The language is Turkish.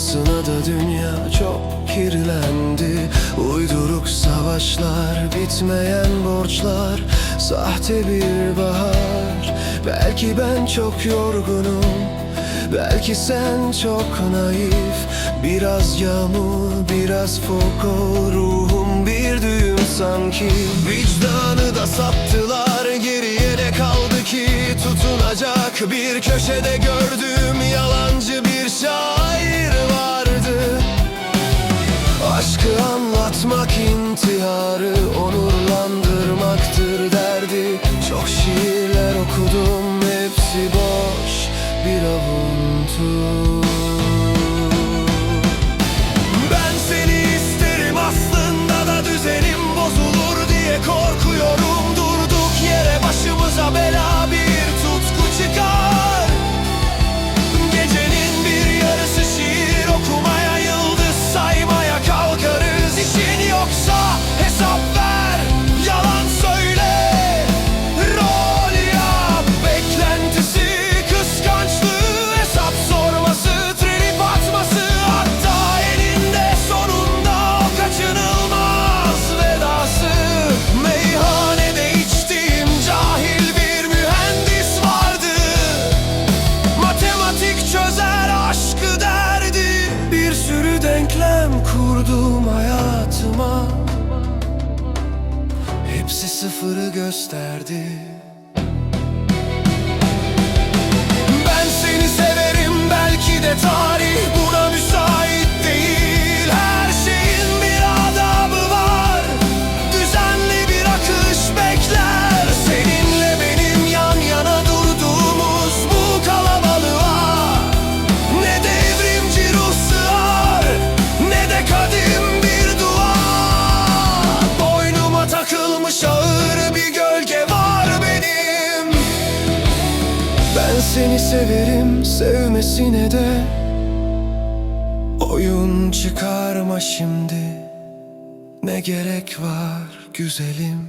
Aslında da dünya çok kirlendi. Uyduruk savaşlar, bitmeyen borçlar Sahte bir bahar. Belki ben çok yorgunum Belki sen çok naif. Biraz yağmur, biraz Foucault Ruhum bir düğüm sanki. Vicdanı da saptılar Geriye ne kaldı ki? Tutunacak bir köşede gördüğüm Yalancı bir şair anlatmak intiharı Onurlandırmaktır derdi. Çok şiirler okudum Hepsi boş. Bir avuntu Hepsi sıfırı gösterdi seni severim sevmesine de Oyun çıkarma şimdi. Ne gerek var güzelim